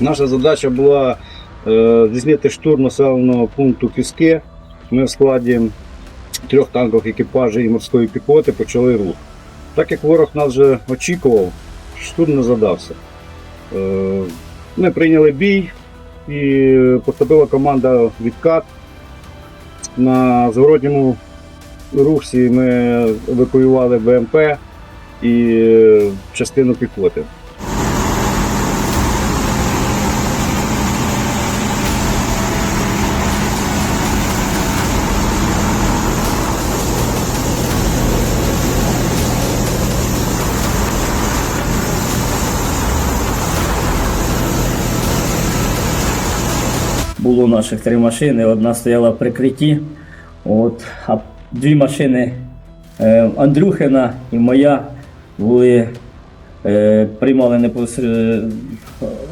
Наша задача була е, здійснити штурм населеного пункту Кіски. Ми в складі трьох танкових екіпажів і морської піхоти почали рух. Так як ворог нас вже очікував, штурм не задався. Е, Ми прийняли бій і поступила команда відкат. На зворотньому рухсі ми евакуювали БМП і частину піхоти. Було наших три машини, одна стояла в прикритті, от, а дві машини е, Андрюхина і моя були, е, приймали непосеред...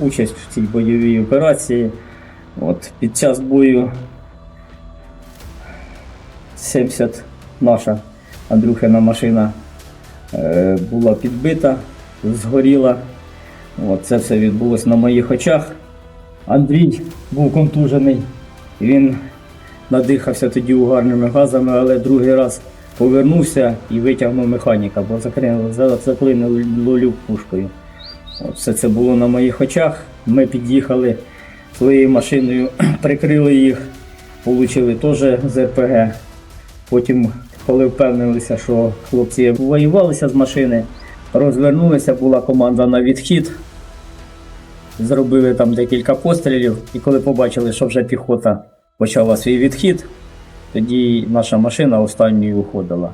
участь в цій бойовій операції. От, під час бою 70 наша Андрюхина машина е, була підбита, згоріла. От, це все відбулося на моїх очах. Андрій був контужений. Він надихався тоді угарними газами, але другий раз повернувся і витягнув механіка, бо заклинило люк пушкою. От Все це було на моїх очах. Ми під'їхали своєю машиною, прикрили їх, отримали теж з РПГ. Потім, коли впевнилися, що хлопці воювалися з машини, розвернулися, була команда на відхід. Зробили там декілька пострілів, і коли побачили, що вже піхота почала свій відхід, тоді наша машина останньою уходила.